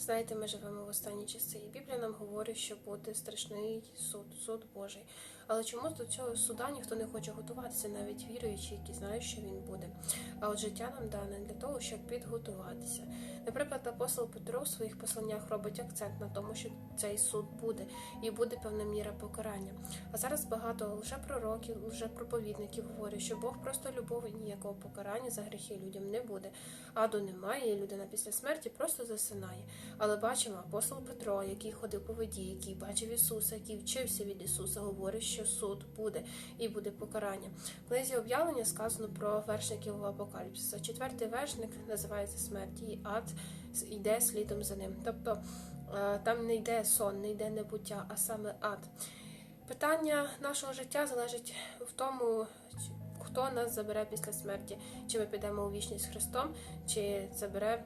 Знаєте, ми живемо в останні часи, і Біблія нам говорить, що буде страшний суд, суд Божий. Але чомусь до цього суда ніхто не хоче готуватися, навіть віруючі, які знають, що він буде. А от життя нам дане для того, щоб підготуватися. Наприклад, апостол Петро в своїх посланнях робить акцент на тому, що цей суд буде, і буде певна міра покарання. А зараз багато лише пророків, лише проповідників говорять, що Бог просто любов і ніякого покарання за гріхи людям не буде. Аду немає, і людина після смерті просто засинає. Але бачимо, апостол Петро, який ходив по воді, який бачив Ісуса, який вчився від Ісуса, говорить, що суд буде і буде покарання. В книзі об'явлення сказано про вершників апокаліпсиса. Четвертий вершник називається смерть, і ад йде слідом за ним. Тобто е, там не йде сон, не йде небуття, а саме ад. Питання нашого життя залежить в тому, хто нас забере після смерті, чи ми підемо у вічність з Христом, чи забере